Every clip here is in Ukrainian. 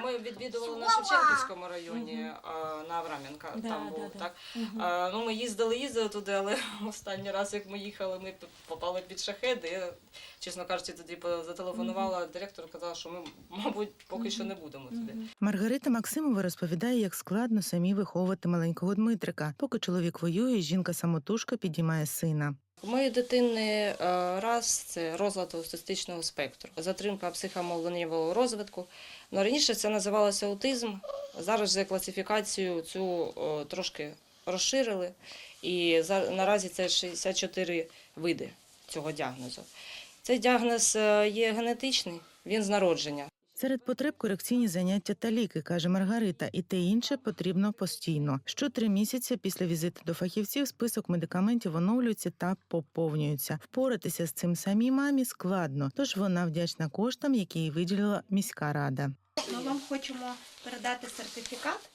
Ми відвідували на Шевченківському районі а, на Авраменка. Да, там да, був да. так. Мгм. А, ну ми їздили, їздили туди, але останній раз, як ми їхали, ми попали під шахеди. Я, чесно кажучи, тоді зателефонувала директор, казала, що ми, мабуть, поки що не будемо туди. Маргарита Максимова розповідає, як складно самі виховувати маленького Дмитрика. Поки чоловік воює, жінка самотужка підіймає сина. У моєї дитини е, раз це розлад аутистичного спектру, затримка психомовленнєвого розвитку. Ну, раніше це називалося аутизм. Зараз за класифікацію цю трошки розширили. І наразі це 64 види цього діагнозу. Цей діагноз е, є генетичний, він з народження. Серед потреб корекційні заняття та ліки, каже Маргарита, і те інше потрібно постійно. Що три місяці після візиту до фахівців список медикаментів оновлюється та поповнюється. Впоратися з цим самій мамі складно, тож вона вдячна коштам, які їй виділила міська рада. Ми вам хочемо передати сертифікат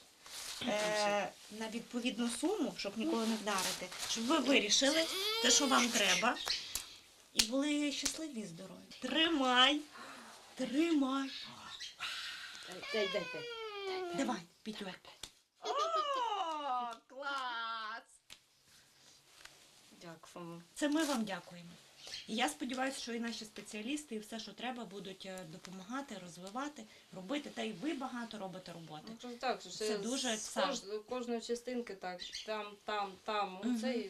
е, на відповідну суму, щоб ніколи не вдарити, щоб ви вирішили те, що вам треба, і були щасливі здорові. Тримай! Тримай! Дай, дай, дай. Давай. О, клас! Дякую. Це ми вам дякуємо. І я сподіваюся, що і наші спеціалісти, і все, що треба, будуть е, допомагати, розвивати, робити. Та й ви багато робите роботи. Ну, так, що Це дуже з кож, кожної частинки, так, там, там, там. Мгм. Це,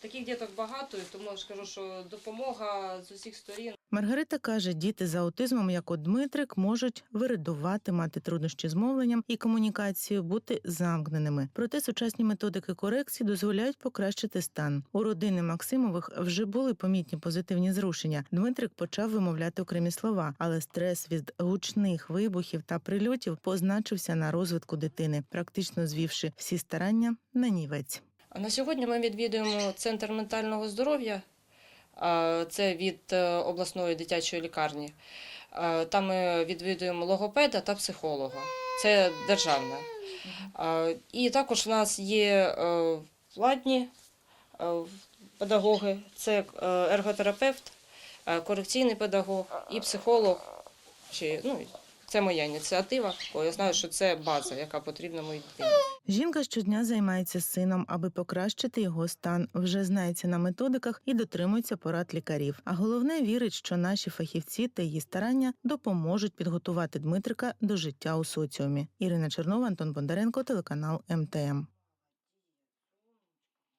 таких діток багато, тому я ж кажу, що допомога з усіх сторін. Маргарита каже, діти з аутизмом, як от Дмитрик, можуть виридувати, мати труднощі з мовленням і комунікацією, бути замкненими. Проте сучасні методики корекції дозволяють покращити стан. У родини Максимових вже були помітні позитивні зрушення. Дмитрик почав вимовляти окремі слова, але стрес від гучних вибухів та прильотів позначився на розвитку дитини, практично звівши всі старання на нівець. На сьогодні ми відвідуємо центр ментального здоров'я. Це від е, обласної дитячої лікарні. Там ми відвідуємо логопеда та психолога. Це державне. І також в нас є е, платні е, педагоги, це е, ерготерапевт, е, корекційний педагог і психолог. Чи, ну, це моя ініціатива, бо я знаю, що це база, яка потрібна моїй дитині. Жінка щодня займається сином, аби покращити його стан. Вже знається на методиках і дотримується порад лікарів. А головне вірить, що наші фахівці та її старання допоможуть підготувати Дмитрика до життя у соціумі. Ірина Чернова, Антон Бондаренко, телеканал МТМ.